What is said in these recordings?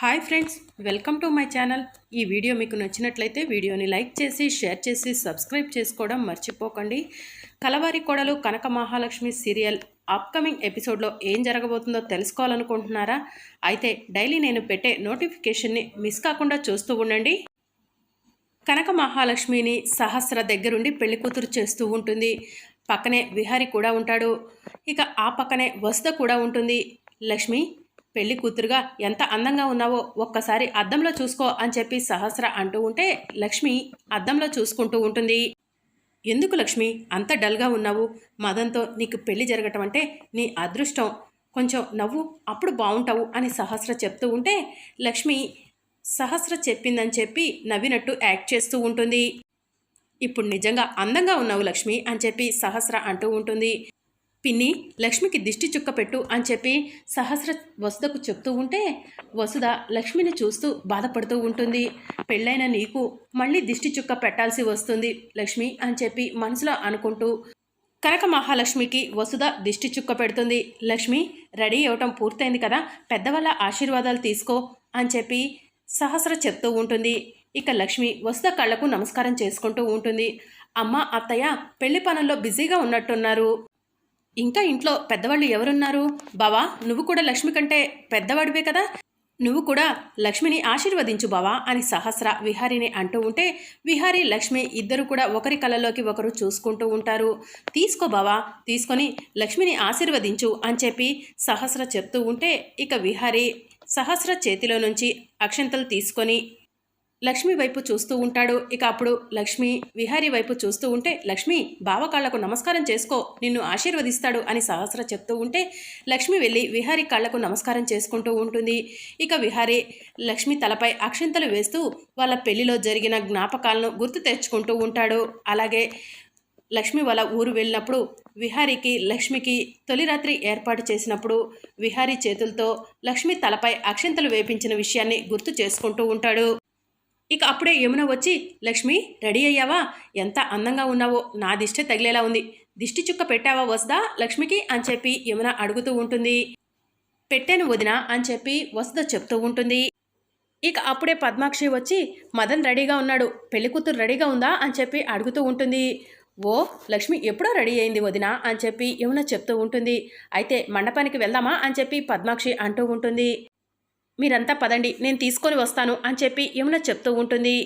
Hi friends welcome to my channel. ఈ video మీకు నచ్చినట్లయితే వీడియోని లైక్ చేసి షేర్ చేసి సబ్స్క్రైబ్ చేసుకోవడం మర్చిపోకండి. కలవారి కోడలు కనక మహాలక్ష్మి సీరియల్ అప్కమింగ్ ఎపిసోడ్లో ఏం జరగబోతుందో తెలుసుకోవాలనుకుంటున్నారా? అయితే డైలీ నేను పెట్టే నోటిఫికేషన్ని మిస్ కాకుండా చూస్తూ ఉండండి. కనక మహాలక్ష్మిని సహస్ర దగ్గరుండి పెళ్ళి కూతురు చేస్తూ ఉంటుంది. పక్కనే విహారి కూడా ఉంటాడు. ఇక ఆ పక్కనే వసుద కూడా ఉంటుంది. లక్ష్మి పెళ్ళి కూతురుగా ఎంత అందంగా ఉన్నావో ఒక్కసారి అద్దంలో చూసుకో అని చెప్పి సహస్ర అంటూ ఉంటే లక్ష్మి అద్దంలో చూసుకుంటూ ఉంటుంది. ఎందుకు లక్ష్మి? అంత డల్గా ఉన్నావు. మదంతో నీకు పెళ్ళి జరగటం అంటే నీ అదృష్టం. కొంచెం నవ్వు అప్పుడు బాగుంటావు అని సహస్ర చెప్తూ ఉంటే లక్ష్మి సహస్ర చెప్పిందని చెప్పి నవ్వినట్టు యాక్ట్ చేస్తూ ఉంటుంది. ఇప్పుడు నిజంగా అందంగా ఉన్నావు లక్ష్మి అని చెప్పి సహస్ర అంటూ ఉంటుంది. పిన్ని లక్ష్మికి దిష్టి చుక్క పెట్టు అని చెప్పి సహస్ర వసుదకు చెప్తూ ఉంటే వసుద లక్ష్మిని చూస్తూ బాధపడుతూ ఉంటుంది. పెళ్ళైన నీకు మళ్ళీ దిష్టి చుక్క పెట్టాల్సి వస్తుంది లక్ష్మి అని చెప్పి మనసులో అనుకుంటూ కనక మహాలక్ష్మికి వసుద దిష్టి చుక్క పెడుతుంది. లక్ష్మి రెడీ అవటం పూర్తయింది కదా పెద్దవాళ్ళ ఆశీర్వాదాలు తీసుకో అని చెప్పి సహస్ర చెప్తూ ఉంటుంది. ఇక లక్ష్మి వసుద కళ్ళకు నమస్కారం చేసుకుంటూ ఉంటుంది. అమ్మ అత్తయ్య పెళ్ళి పనుల్లో బిజీగా ఉన్నట్టున్నారు. ఇంకా ఇంట్లో పెద్దవాళ్ళు ఎవరున్నారు? బావా నువ్వు కూడా లక్ష్మి కంటే పెద్దవాడివే కదా? నువ్వు కూడా లక్ష్మిని ఆశీర్వదించు బావా అని సహస్ర విహారిని అంటూ ఉంటే విహారి లక్ష్మి ఇద్దరు కూడా ఒకరి కళ్ళలోకి ఒకరు చూసుకుంటూ ఉంటారు. తీసుకో బావా తీసుకొని లక్ష్మిని ఆశీర్వదించు అని చెప్పి సహస్ర చెప్తూ ఉంటే ఇక విహారి సహస్ర చేతిలో నుంచి అక్షంతలు తీసుకొని లక్ష్మి వైపు చూస్తూ ఉంటాడు. ఇక అప్పుడు లక్ష్మి విహారీ వైపు చూస్తూ ఉంటే లక్ష్మి బావ నమస్కారం చేసుకో నిన్ను ఆశీర్వదిస్తాడు అని సహస్ర చెప్తూ ఉంటే లక్ష్మి వెళ్ళి విహారీ కాళ్ళకు నమస్కారం చేసుకుంటూ ఉంటుంది. ఇక విహారీ లక్ష్మి తలపై అక్షింతలు వేస్తూ వాళ్ళ పెళ్ళిలో జరిగిన జ్ఞాపకాలను గుర్తు తెచ్చుకుంటూ ఉంటాడు. అలాగే లక్ష్మి వాళ్ళ ఊరు వెళ్ళినప్పుడు విహారీకి లక్ష్మికి తొలి రాత్రి ఏర్పాటు చేసినప్పుడు విహారీ చేతులతో లక్ష్మి తలపై అక్షింతలు వేపించిన విషయాన్ని గుర్తు చేసుకుంటూ ఉంటాడు. ఇక అప్పుడే యమున వచ్చి లక్ష్మి రెడీ అయ్యావా? ఎంత అందంగా ఉన్నావో. నా దిష్టి తగిలేలా ఉంది. దిష్టి చుక్క పెట్టావా వస్దా లక్ష్మికి అని చెప్పి యమున అడుగుతూ ఉంటుంది. పెట్టాను వదిన అని చెప్పి వసుద చెప్తూ ఉంటుంది. ఇక అప్పుడే పద్మాక్షి వచ్చి మదన్ రెడీగా ఉన్నాడు. పెళ్ళి కూతురు రెడీగా ఉందా? అని చెప్పి అడుగుతూ ఉంటుంది. ఓ లక్ష్మి ఎప్పుడో రెడీ అయింది వదిన అని చెప్పి యమున చెప్తూ ఉంటుంది. అయితే మండపానికి వెళ్దామా? అని చెప్పి పద్మాక్షి అంటూ ఉంటుంది. మీరంతా పదండి నేను తీసుకొని వస్తాను అని చెప్పి యమున చెప్తూ ఉంటుంది.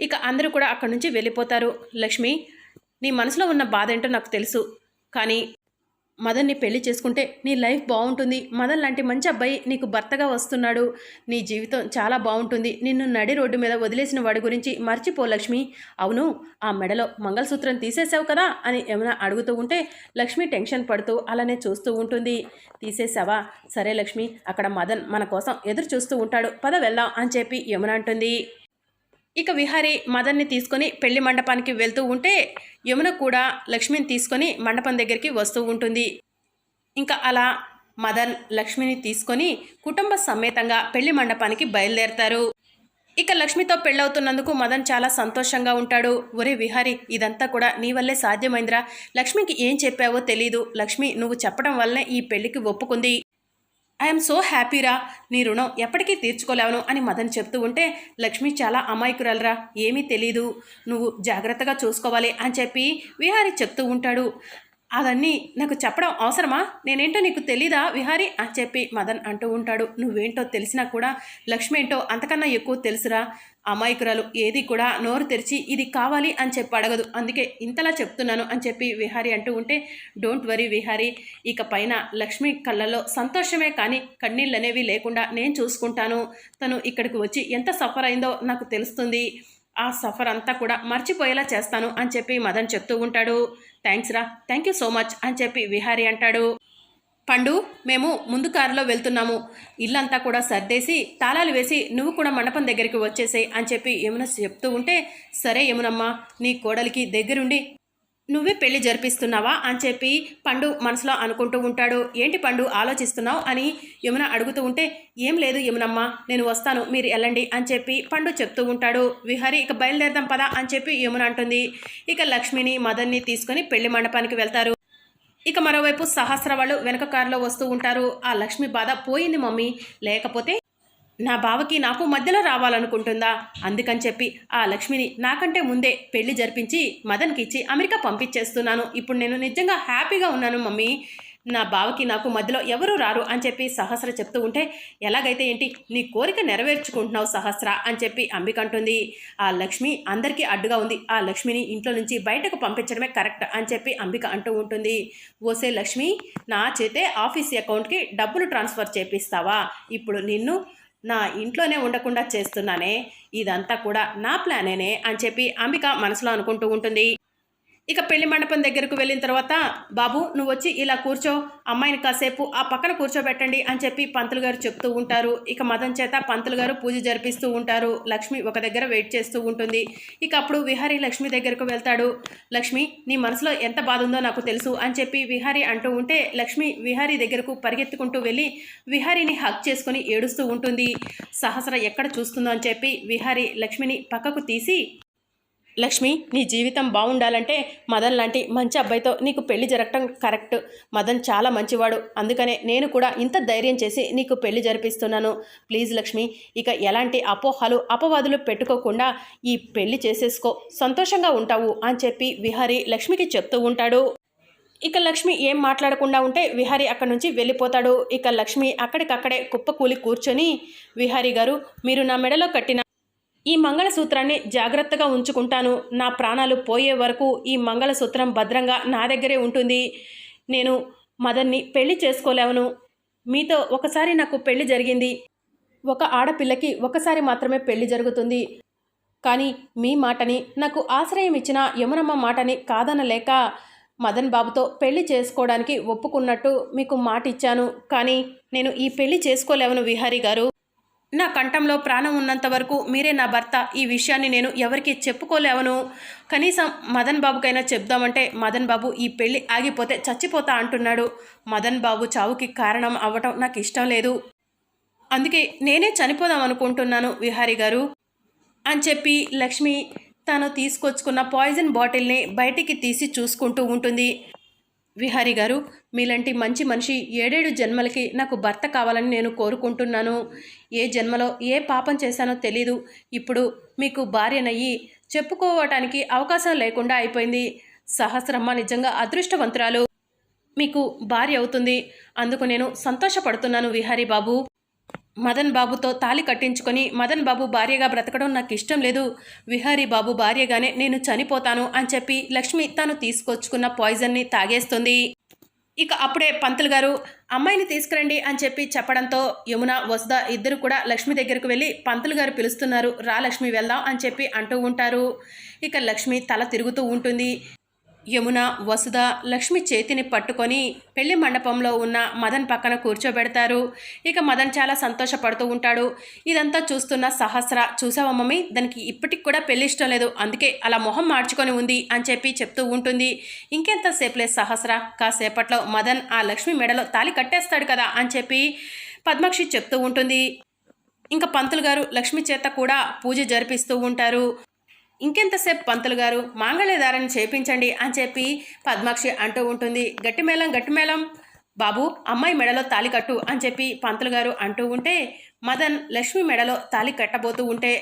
ఇక అందరూ కూడా అక్కడి నుంచి వెళ్ళిపోతారు. లక్ష్మి నీ మనసులో ఉన్న బాధ ఏంటో నాకు తెలుసు. కానీ మదన్ని పెళ్ళి చేసుకుంటే నీ లైఫ్ బాగుంటుంది. మదన్ లాంటి మంచి అబ్బాయి నీకు భర్తగా వస్తున్నాడు. నీ జీవితం చాలా బాగుంటుంది. నిన్ను నడి రోడ్డు మీద వదిలేసిన వాడి గురించి మర్చిపో లక్ష్మి. అవును ఆ మెడలో మంగళసూత్రం తీసేసావు కదా అని ఏమైనా అడుగుతూ ఉంటే లక్ష్మి టెన్షన్ పడుతూ అలానే చూస్తూ ఉంటుంది. తీసేసావా సరే లక్ష్మి అక్కడ మదన్ మన కోసం ఎదురు చూస్తూ ఉంటాడు. పద వెళ్దాం అని చెప్పి యమున అంటుంది. ఇక విహారి మదన్ని తీసుకొని పెళ్ళి మండపానికి వెళ్తూ ఉంటే యమున కూడా లక్ష్మిని తీసుకొని మండపం దగ్గరికి వస్తూ ఉంటుంది. ఇంకా అలా మదన్ లక్ష్మిని తీసుకొని కుటుంబ సమేతంగా పెళ్ళి మండపానికి బయలుదేరతారు. ఇక లక్ష్మితో పెళ్ళవుతున్నందుకు మదన్ చాలా సంతోషంగా ఉంటాడు. ఒరే విహారి ఇదంతా కూడా నీ వల్లే సాధ్యమైందిరా. లక్ష్మికి ఏం చెప్పావో తెలీదు. లక్ష్మి నువ్వు చెప్పడం వల్లనే ఈ పెళ్ళికి ఒప్పుకుంది. ఐఎమ్ సో హ్యాపీరా నీ రుణం ఎప్పటికీ తీర్చుకోలేవను అని మదన్ చెప్తూ ఉంటే లక్ష్మి చాలా అమాయకురాలరా. ఏమీ తెలీదు. నువ్వు జాగ్రత్తగా చూసుకోవాలి అని చెప్పి విహారి చెప్తూ ఉంటాడు. అవన్నీ నాకు చెప్పడం అవసరమా? నేనేంటో నీకు తెలీదా విహారి? అని చెప్పి మదన్ అంటూ ఉంటాడు. నువ్వేంటో తెలిసినా కూడా లక్ష్మి ఏంటో అంతకన్నా ఎక్కువ తెలుసురా. అమాయకురాలు ఏది కూడా నోరు తెరిచి ఇది కావాలి అని చెప్పి అడగదు. అందుకే ఇంతలా చెప్తున్నాను అని చెప్పి విహారి అంటూ ఉంటే డోంట్ వరీ విహారి. ఇక పైన లక్ష్మి కళ్ళల్లో సంతోషమే కానీ కన్నీళ్ళు అనేవి లేకుండా నేను చూసుకుంటాను. తను ఇక్కడికి వచ్చి ఎంత సఫర్ అయిందో నాకు తెలుస్తుంది. ఆ సఫర్ అంతా కూడా మర్చిపోయేలా చేస్తాను అని చెప్పి మదన్ చెప్తూ ఉంటాడు. థ్యాంక్స్ రా. థ్యాంక్ యూ సో మచ్ అని చెప్పి విహారీ అంటాడు. పండు మేము ముందు కారులో వెళ్తున్నాము. ఇల్లంతా కూడా సర్దేసి తాళాలు వేసి నువ్వు కూడా మండపం దగ్గరికి వచ్చేసేయి అని చెప్పి యమున చెప్తూ ఉంటే సరే యమునమ్మ నీ కోడలికి దగ్గరుండి నువ్వే పెళ్ళి జరిపిస్తున్నావా అని చెప్పి పండు మనసులో అనుకుంటూ ఉంటాడు. ఏంటి పండు ఆలోచిస్తున్నావు అని యమున అడుగుతూ ఉంటే ఏం లేదు యమునమ్మ నేను వస్తాను మీరు వెళ్ళండి అని చెప్పి పండు చెప్తూ ఉంటాడు. విహరి ఇక బయలుదేరదాం పదా అని చెప్పి యమున అంటుంది. ఇక లక్ష్మిని మదన్ని తీసుకొని పెళ్ళి మండపానికి వెళ్తారు. ఇక మరోవైపు సహస్ర వాళ్ళు వెనక కారులో వస్తూ ఉంటారు. ఆ లక్ష్మి బాధ పోయింది మమ్మీ. లేకపోతే నా బావకి నాకు మధ్యలో రావాలనుకుంటుందా? అందుకని చెప్పి ఆ లక్ష్మిని నాకంటే ముందే పెళ్ళి జరిపించి మదన్కి ఇచ్చి అమెరికా పంపించేస్తున్నాను. ఇప్పుడు నేను నిజంగా హ్యాపీగా ఉన్నాను మమ్మీ. నా బావకి నాకు మధ్యలో ఎవరు రారు అని చెప్పి సహస్ర చెప్తూ ఉంటే ఎలాగైతే ఏంటి? నీ కోరిక నెరవేర్చుకుంటున్నావు సహస్ర అని చెప్పి అంబిక అంటుంది. ఆ లక్ష్మి అందరికీ అడ్డుగా ఉంది. ఆ లక్ష్మిని ఇంట్లో నుంచి బయటకు పంపించడమే కరెక్ట్ అని చెప్పి అంబిక అంటూ ఉంటుంది. ఓసే లక్ష్మి నా చేతే ఆఫీస్ అకౌంట్కి డబ్బులు ట్రాన్స్ఫర్ చేపిస్తావా? ఇప్పుడు నిన్ను నా ఇంట్లోనే ఉండకుండా చేస్తున్నానే ఇదంతా కూడా నా ప్లానేనే అని చెప్పి అంబిక మనసులో అనుకుంటూ ఉంటుంది. ఇక పెళ్ళి మండపం దగ్గరకు వెళ్ళిన తర్వాత బాబు నువ్వు వచ్చి ఇలా కూర్చో అమ్మాయిని కాసేపు ఆ పక్కన కూర్చోబెట్టండి అని చెప్పి పంతులు గారు చెప్తూ ఉంటారు. ఇక మదన్ చేత పంతులు గారు పూజ జరిపిస్తూ ఉంటారు. లక్ష్మి ఒక దగ్గర వెయిట్ చేస్తూ ఉంటుంది. ఇక అప్పుడు విహారీ లక్ష్మి దగ్గరకు వెళ్తాడు. లక్ష్మి నీ మనసులో ఎంత బాధ ఉందో నాకు తెలుసు అని చెప్పి విహారీ అంటూ ఉంటే లక్ష్మి విహారీ దగ్గరకు పరిగెత్తుకుంటూ వెళ్ళి విహారీని హక్ చేసుకుని ఏడుస్తూ ఉంటుంది. సహస్ర ఎక్కడ చూస్తుందో అని చెప్పి విహారీ లక్ష్మిని పక్కకు తీసి లక్ష్మి నీ జీవితం బాగుండాలంటే మదన్ లాంటి మంచి అబ్బాయితో నీకు పెళ్ళి జరగటం కరెక్ట్. మదన్ చాలా మంచివాడు. అందుకనే నేను కూడా ఇంత ధైర్యం చేసి నీకు పెళ్ళి జరిపిస్తున్నాను. ప్లీజ్ లక్ష్మి ఇక ఎలాంటి అపోహలు అపవాదులు పెట్టుకోకుండా ఈ పెళ్ళి చేసేసుకో. సంతోషంగా ఉంటావు అని చెప్పి విహారీ లక్ష్మికి చెప్తూ ఉంటాడు. ఇక లక్ష్మి ఏం మాట్లాడకుండా ఉంటే విహారీ అక్కడి నుంచి వెళ్ళిపోతాడు. ఇక లక్ష్మి అక్కడికక్కడే కుప్పకూలి కూర్చొని విహారీ గారు మీరు నా మెడలో కట్టిన ఈ మంగళసూత్రాన్ని జాగ్రత్తగా ఉంచుకుంటాను. నా ప్రాణాలు పోయే వరకు ఈ మంగళసూత్రం భద్రంగా నా దగ్గరే ఉంటుంది. నేను మదన్ని పెళ్ళి చేసుకోలేవను. మీతో ఒకసారి నాకు పెళ్ళి జరిగింది. ఒక ఆడపిల్లకి ఒకసారి మాత్రమే పెళ్ళి జరుగుతుంది. కానీ మీ మాటని నాకు ఆశ్రయం ఇచ్చిన యమునమ్మ మాటని కాదనలేక మదన్ బాబుతో పెళ్ళి చేసుకోవడానికి ఒప్పుకున్నట్టు మీకు మాట ఇచ్చాను కానీ నేను ఈ పెళ్ళి చేసుకోలేవను విహారీ గారు. నా కంఠంలో ప్రాణం ఉన్నంత వరకు మీరే నా భర్త. ఈ విషయాన్ని నేను ఎవరికి చెప్పుకోలేవను. కనీసం మదన్ బాబుకైనా చెప్దామంటే మదన్ బాబు ఈ పెళ్ళి ఆగిపోతే చచ్చిపోతా అంటున్నాడు. మదన్ బాబు చావుకి కారణం అవ్వటం నాకు ఇష్టం లేదు. అందుకే నేనే చనిపోదాం అనుకుంటున్నాను విహారీ గారు. అని చెప్పి లక్ష్మి తాను తీసుకొచ్చుకున్న పాయిజన్ బాటిల్ని బయటికి తీసి చూసుకుంటూ ఉంటుంది. విహారి గారు మీలాంటి మంచి మనిషి ఏడేడు జన్మలకి నాకు భర్త కావాలని నేను కోరుకుంటున్నాను. ఏ జన్మలో ఏ పాపం చేశానో తెలీదు. ఇప్పుడు మీకు భార్యనయ్యి చెప్పుకోవటానికి అవకాశం లేకుండా అయిపోయింది. సహస్రమ్మ నిజంగా అదృష్టవంతురాలు. మీకు భార్య అవుతుంది. అందుకు నేను సంతోషపడుతున్నాను విహారీ బాబు. మదన్ బాబుతో తాలి కట్టించుకొని మదన్ బాబు భార్యగా బ్రతకడం నాకు ఇష్టం లేదు. విహారీ బాబు భార్యగానే నేను చనిపోతాను అని చెప్పి లక్ష్మి తాను తీసుకొచ్చుకున్న పాయిజన్ని తాగేస్తుంది. ఇక అప్పుడే పంతులు గారు అమ్మాయిని తీసుకురండి అని చెప్పి చెప్పడంతో యమున వసుదా ఇద్దరు కూడా లక్ష్మి దగ్గరకు వెళ్ళి పంతులు గారు పిలుస్తున్నారు రా లక్ష్మి వెళ్దాం అని చెప్పి అంటూ ఉంటారు. ఇక లక్ష్మి తల తిరుగుతూ ఉంటుంది. యమున వసుధ లక్ష్మి చేతిని పట్టుకొని పెళ్ళి మండపంలో ఉన్న మదన్ పక్కన కూర్చోబెడతారు. ఇక మదన్ చాలా సంతోషపడుతూ ఉంటాడు. ఇదంతా చూస్తున్న సహస్ర చూసావా మమ్మీ దానికి ఇప్పటికి కూడా పెళ్ళి ఇష్టం లేదు. అందుకే అలా మొహం మార్చుకొని ఉంది అని చెప్పి చెప్తూ ఉంటుంది. ఇంకెంతసేపులే సహస్ర కాసేపట్లో మదన్ ఆ లక్ష్మి మెడలో తాలి కట్టేస్తాడు కదా అని చెప్పి పద్మాక్షి చెప్తూ ఉంటుంది. ఇంకా పంతులు గారు లక్ష్మి చేత కూడా పూజ జరిపిస్తూ ఉంటారు. ఇంకెంతసేపు పంతులు గారు మాంగళ్యధారణ చేపించండి అని చెప్పి పద్మాక్షి అంటూ ఉంటుంది. గట్టిమేళం గట్టిమేళం. బాబు అమ్మాయి మెడలో తాలి కట్టు అని చెప్పి పంతులు గారు అంటూ ఉంటే మదన్ లక్ష్మి మెడలో తాలి కట్టబోతూ ఉంటే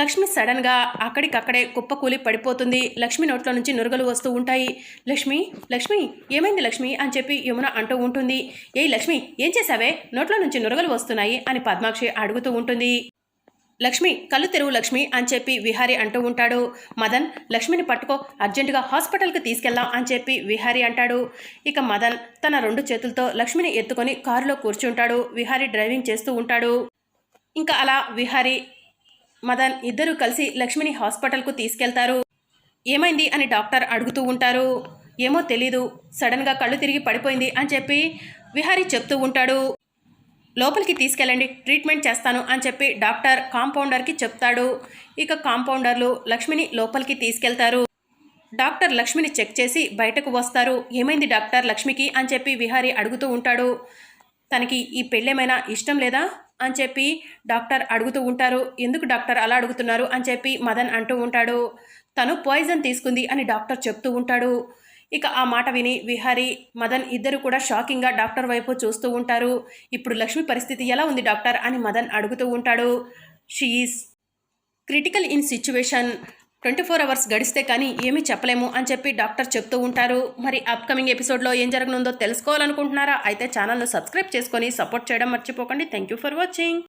లక్ష్మి సడన్గా అక్కడికక్కడే కుప్పకూలి పడిపోతుంది. లక్ష్మి నోట్లో నుంచి నురుగలు వస్తూ ఉంటాయి. లక్ష్మి లక్ష్మి ఏమైంది లక్ష్మి అని చెప్పి యమున అంటూ ఉంటుంది. ఏ లక్ష్మి ఏం చేసావే నోట్లో నుంచి నురగలు వస్తున్నాయి అని పద్మాక్షి అడుగుతూ ఉంటుంది. లక్ష్మి కళ్ళు తెరువు లక్ష్మి అని చెప్పి విహారీ అంటూ ఉంటాడు. మదన్ లక్ష్మిని పట్టుకో అర్జెంటుగా హాస్పిటల్కి తీసుకెళ్దాం అని చెప్పి విహారీ అంటాడు. ఇక మదన్ తన రెండు చేతులతో లక్ష్మిని ఎత్తుకొని కారులో కూర్చుంటాడు. విహారీ డ్రైవింగ్ చేస్తూ ఉంటాడు. ఇంకా అలా విహారీ మదన్ ఇద్దరూ కలిసి లక్ష్మిని హాస్పిటల్కు తీసుకెళ్తారు. ఏమైంది అని డాక్టర్ అడుగుతూ ఉంటారు. ఏమో తెలీదు సడన్గా కళ్ళు తిరిగి పడిపోయింది అని చెప్పి విహారీ చెప్తూ ఉంటాడు. లోపలికి తీసుకెళ్ళండి ట్రీట్మెంట్ చేస్తాను అని చెప్పి డాక్టర్ కాంపౌండర్కి చెప్తాడు. ఇక కాంపౌండర్లు లక్ష్మిని లోపలికి తీసుకెళ్తారు. డాక్టర్ లక్ష్మిని చెక్ చేసి బయటకు వస్తారు. ఏమైంది డాక్టర్ లక్ష్మికి అని చెప్పి విహారి అడుగుతూ ఉంటాడు. తనకి ఈ పెళ్ళేమైనా ఇష్టం లేదా అని చెప్పి డాక్టర్ అడుగుతూ ఉంటారు. ఎందుకు డాక్టర్ అలా అడుగుతున్నారు అని చెప్పి మదన్ అంటూ ఉంటాడు. తను పాయిజన్ తీసుకుంది అని డాక్టర్ చెప్తూ ఉంటాడు. ఇక ఆ మాట విని విహారీ మదన్ ఇద్దరు కూడా షాకింగ్గా డాక్టర్ వైపు చూస్తూ ఉంటారు. ఇప్పుడు లక్ష్మి పరిస్థితి ఎలా ఉంది డాక్టర్ అని మదన్ అడుగుతూ ఉంటాడు. She's critical in situation. Twenty four hours గడిస్తే కానీ ఏమీ చెప్పలేము అని చెప్పి డాక్టర్ చెప్తూ ఉంటారు. మరి అప్కమింగ్ ఎపిసోడ్లో ఏం జరగనుందో తెలుసుకోవాలనుకుంటున్నారా? అయితే ఛానల్ను సబ్స్క్రైబ్ చేసుకొని సపోర్ట్ చేయడం మర్చిపోకండి. Thank you for watching.